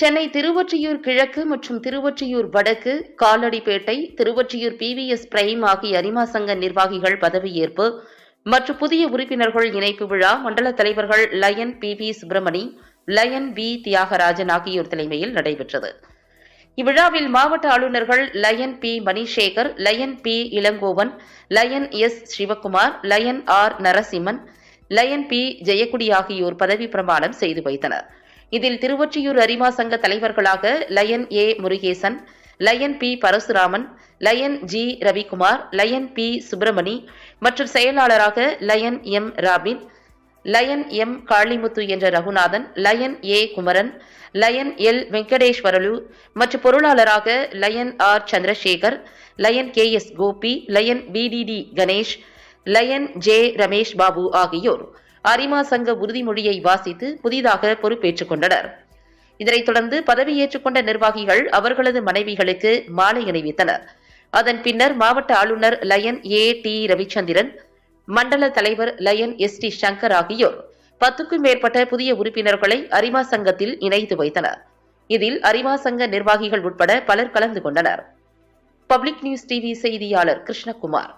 சென்னை திருவொற்றியூர் கிழக்கு மற்றும் திருவொற்றியூர் வடக்கு காலடிப்பேட்டை திருவொற்றியூர் பிவிஎஸ் பிரைம் ஆகிய அரிமா சங்க நிர்வாகிகள் பதவியேற்பு மற்றும் புதிய உறுப்பினர்கள் இணைப்பு விழா மண்டல தலைவர்கள் lion P V Subramani lion V Thiagarajan ஆகியோர் தலைமையில் நடைபெற்றது. இவ்விழாவில் மாவட்ட ஆளுநர்கள் lion P Manisekar lion P Elangovan lion S Sivakumar lion R Narasimhan lion P Jeyakudi ஆகியோர் பதவி பிரமாணம் செய்து வைத்தனர். இதில் திருவொற்றியூர் அரிமா சங்க தலைவர்களாக lion A Murugesan lion P Parasuraman lion G Ravikumar lion P Subramani மற்றும் செயலாளராக lion M Robin lion M Kalimuthu என்ற Raghunathan lion A Kumaran lion L Venkateswarlu மற்றும் பொருளாளராக lion R Chandrasekar lion K S Gopi lion PTT Ganesh lion J Ramesh Babu ஆகியோர். அரிமா சங்க உறுதிமொழியை வாசித்து புதிதாக பொறுப்பேற்றுக் கொண்டனர். இதனைத் தொடர்ந்து பதவியேற்றுக் கொண்ட நிர்வாகிகள் அவர்களது மனைவிகளுக்கு மாலை அணிவித்தனர். அதன் பின்னர் மாவட்ட ஆளுநர் லயன் ஏ டி ரவிச்சந்திரன் மண்டல தலைவர் லயன் எஸ் டி சங்கர் ஆகியோர் பத்துக்கும் மேற்பட்ட புதிய உறுப்பினர்களை அரிமா சங்கத்தில் இணைத்து வைத்தனர். இதில் அரிமா சங்க நிர்வாகிகள் உட்பட பலர் கலந்து கொண்டனர். பப்ளிக் நியூஸ் டிவி செய்தியாளர் கிருஷ்ணகுமார்.